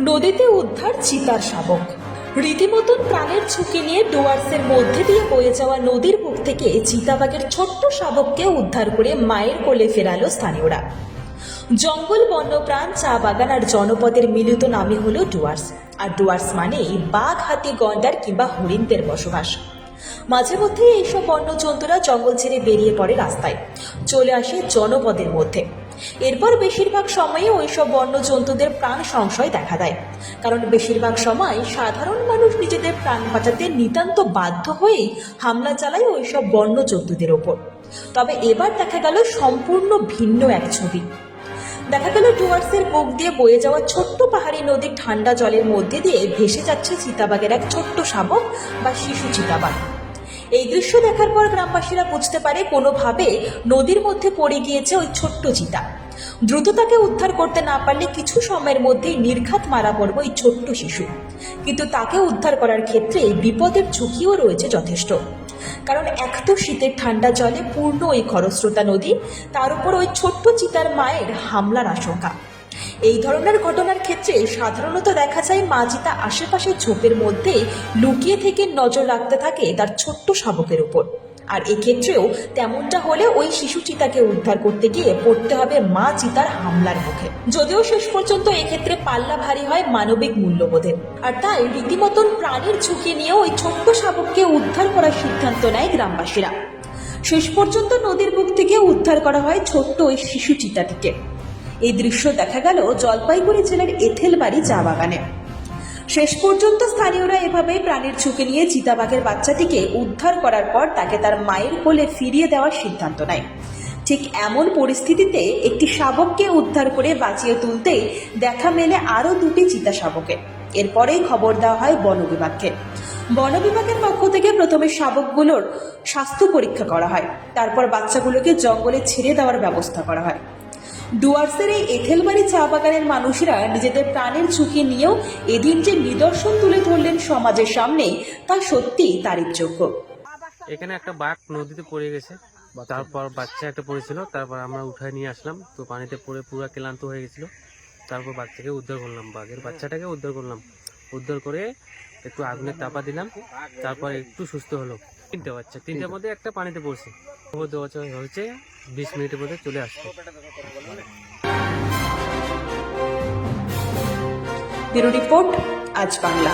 নদীতে উদ্ধার চিতার শাবক। রীতিমতন প্রাণের ঝুঁকি নিয়ে ডুয়ার্সের মধ্যে দিয়ে বয়ে যাওয়া নদীর বুক থেকে চিতাবাঘের ছোট্ট শাবককে উদ্ধার করে মায়ের কোলে ফেরালো স্থানীয়রা। জঙ্গল বন্যপ্রাণ চা বাগান আর জনপদের মিলিত নামই হলো ডুয়ার্স। আর ডুয়ার্স মানেই বাঘ, হাতি, গন্ডার কিংবা হরিণদের বসবাস। মাঝে মধ্যেই এইসব বন্যজন্তুরা জঙ্গল ছেড়ে বেরিয়ে পড়ে রাস্তায়। চলে আসে জনপদের মধ্যে। এরপর বেশিরভাগ সময়ে ওইসব বন্যজন্তুদের প্রাণ সংশয় দেখা দেয়। কারণ বেশিরভাগ সময় সাধারণ মানুষ নিজেদের প্রাণ বাঁচাতে নিতান্ত বাধ্য হয়েই হামলা চালায় ওইসব বন্যজন্তুদের ওপর। তবে এবার দেখা গেল সম্পূর্ণ ভিন্ন এক ছবি। দেখা গেল ডুয়ার্সের বুক দিয়ে বয়ে যাওয়া ছোট্ট পাহাড়ি নদীর ঠান্ডা জলের মধ্যে দিয়ে ভেসে যাচ্ছে চিতাবাঘের এক ছোট্ট শাবক বা শিশু চিতাবাঘ। এই দৃশ্য দেখার পর গ্রামবাসীরা বুঝতে পারে কোনোভাবে নদীর মধ্যে পড়ে গিয়েছে ওই ছোট্ট চিতা। দ্রুত তাকে উদ্ধার করতে না পারলে কিছু সময়ের মধ্যেই নির্ঘাত মারা পড়বে ওই ছোট্ট শিশু। কিন্তু তাকে উদ্ধার করার ক্ষেত্রে বিপদের ঝুঁকিও রয়েছে যথেষ্ট। কারণ এক তো শীতের ঠান্ডা জলে পূর্ণ ওই খরস্রোতা নদী, তার উপর ওই ছোট্ট চিতার মায়ের হামলার আশঙ্কা। এই ধরনের ঘটনার ক্ষেত্রে সাধারণত দেখা যায় মা চিতা আশেপাশের ঝোপের মধ্যে লুকিয়ে থেকে নজর রাখতে থাকে তার ছোট্ট শাবকের উপর। আর এক্ষেত্রেও তেমনটা হলে ওই শিশু চিতাকে উদ্ধার করতে গিয়ে পড়তে হবে মা চিতার হামলার মুখে। যদিও শেষ পর্যন্ত এক্ষেত্রে পাল্লা ভারী হয় মানবিক মূল্যবোধের। আর তাই রীতিমতন প্রাণীর ঝুঁকি নিয়ে ওই ছোট্ট শাবককে উদ্ধার করার সিদ্ধান্ত নেয় গ্রামবাসীরা। শেষ পর্যন্ত নদীর বুক থেকে উদ্ধার করা হয় ছোট্ট ওই শিশু চিতাটিকে। এই দৃশ্য দেখা গেল জলপাইগুড়ি জেলার এথেলবাড়ি চা বাগানে। শেষ পর্যন্ত স্থানীয়রা এভাবে প্রাণীর ঝুঁকি নিয়ে চিতাবাঘের বাচ্চাটিকে উদ্ধার করার পর তাকে তার মায়ের কোলে ফিরিয়ে দেওয়ার সিদ্ধান্ত নেয়। ঠিক এমন পরিস্থিতিতে একটি শাবককে উদ্ধার করে বাঁচিয়ে তুলতে দেখা মেলে আরও দুটি চিতা শাবকের এরপরেই খবর দেওয়া হয় বন বিভাগকে। বন বিভাগের পক্ষ থেকে প্রথমে শাবকগুলোর স্বাস্থ্য পরীক্ষা করা হয়। তারপর বাচ্চাগুলোকে জঙ্গলে ছেড়ে দেওয়ার ব্যবস্থা করা হয়। ডুয়ার্সের এই এথেলবাড়ি চা বাগানের মানুষেরা নিজেদের প্রাণের ঝুঁকি নিয়েও এদিন যে নিদর্শন তুলে ধরলেন সমাজের সামনে, তা সত্যি তারিফযোগ্য এখানে একটা বাঘ নদীতে পড়ে গেছে। তারপর বাচ্চা একটা পড়েছিল, তারপর আমরা উঠায় নিয়ে আসলাম। তো পানিতে পড়ে পুরো ক্লান্ত হয়ে গেছিল। তারপর বাচ্চাকে উদ্ধার করলাম, বাঘের বাচ্চাটাকে উদ্ধার করলাম। উদ্ধার করে একটু আগুনের তাপা দিলাম তারপর একটু সুস্থ হলো। তিনটে বাচ্চা তিনটার মধ্যে একটা পানিতে পড়ছে। হয়েছে বিশ মিনিটের মধ্যে চলে আসছে। ব্যুরো রিপোর্ট আজ বাংলা।